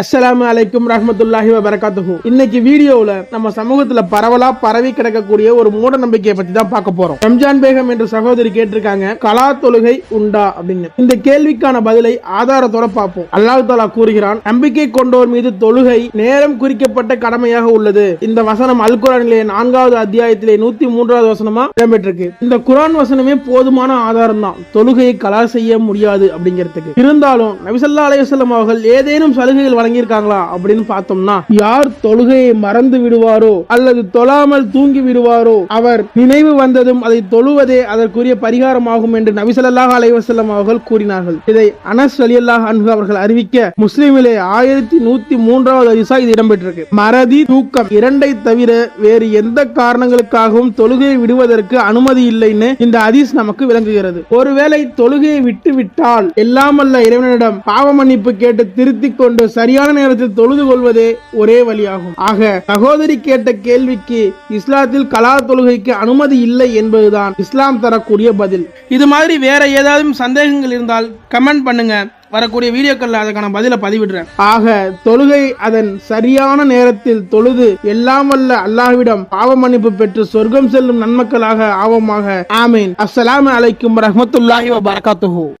அஸ்ஸலாமு அலைக்கும் ரஹமத்துல்லாஹி வபரகாத்துஹு இன்னைக்கு வீடியோவுல நம்ம சமூகத்துல பரவலா பரவி கிடக்கக்கூடிய ஒரு மூட நம்பிக்கையை பத்தி தான் பார்க்க போறோம். ரம்ஜான் பேகம் என்ற சகோதரி கேட்டிருக்காங்க கலா தொழுகை உண்டா? அப்படின்னு. இந்த கேள்விக்கான பதிலை ஆதாரத்தோட பார்ப்போம். அல்லாஹ் தாலா கூறுகிறான் நம்பிக்கை கொண்டோர் மீது தொழுகை நேரம் குறிக்கப்பட்ட கடமையாக உள்ளது. இந்த வசனம் அல் குரானிலே நான்காவது அத்தியாயத்திலே நூத்தி மூன்றாவது வசனமா இடம்பெற்றிருக்கு. இந்த குரான் வசனமே போதுமான ஆதாரம் தான். தொழுகையை கலா செய்ய முடியாது அப்படிங்கிறதுக்கு. இருந்தாலும் நபிசல்லா அலையுசல்லம் அவர்கள் ஏதேனும் சலுகைகள் வழங்கியிருக்காங்களா அப்படின்னு பார்த்தோம்னா யார் தொழுகையை மறந்து விடுவாரோ அல்லது தொழாமல் தூங்கி விடுவாரோ அவர் நினைவு வந்ததும் அதை தொழுவதே அதற்குரிய பரிகாரமாகும் என்று நபிசல்லாஹ் அலைவசல்லம் அவர்கள் கூறினார்கள். இதை அனஸ் அலி அல்லாஹ் அன்பு அவர்கள் அறிவிக்க முஸ்லீமிலே ஆயிரத்தி நூத்தி மூன்றாவது அதிசா இது இடம்பெற்றிருக்கு. மறதி தூக்கம் இரண்டை தவிர வேறு எந்த காரணங்களுக்காகவும் தொழுகையை விடுவதற்கு அனுமதி இல்லைன்னு இந்த ஹதீஸ் நமக்கு விளங்குகிறது. ஒருவேளை தொழுகையை விட்டு விட்டால் எல்லாமல்ல இறைவனிடம் பாவ மன்னிப்பு கேட்டு திருத்திக் கொண்டு சரி சரியான நேரத்தில் தொழுது கொள்வதே ஒரே வழியாகும். ஆக சகோதரி கேட்ட கேள்விக்கு இஸ்லாத்தில் கலா தொழுகைக்கு அனுமதி இல்லை என்பதுதான் இஸ்லாம் தரக்கூடிய பதில். இது மாதிரி வேற ஏதாவது சந்தேகங்கள் இருந்தால் கமெண்ட் பண்ணுங்க. வரக்கூடிய வீடியோக்கள்ல அதுக்கான பதில பதிவிடுறேன். ஆக தொழுகை அதன் சரியான நேரத்தில் தொழுது எல்லாம் வல்ல அல்லாஹ்விடம் பாவ மன்னிப்பு பெற்று சொர்க்கம் செல்லும் நன்மக்களாக ஆவமாக. ஆமீன். அஸ்ஸலாமு அலைக்கும் ரஹமத்துல்லாஹி வ பரகாத்துஹு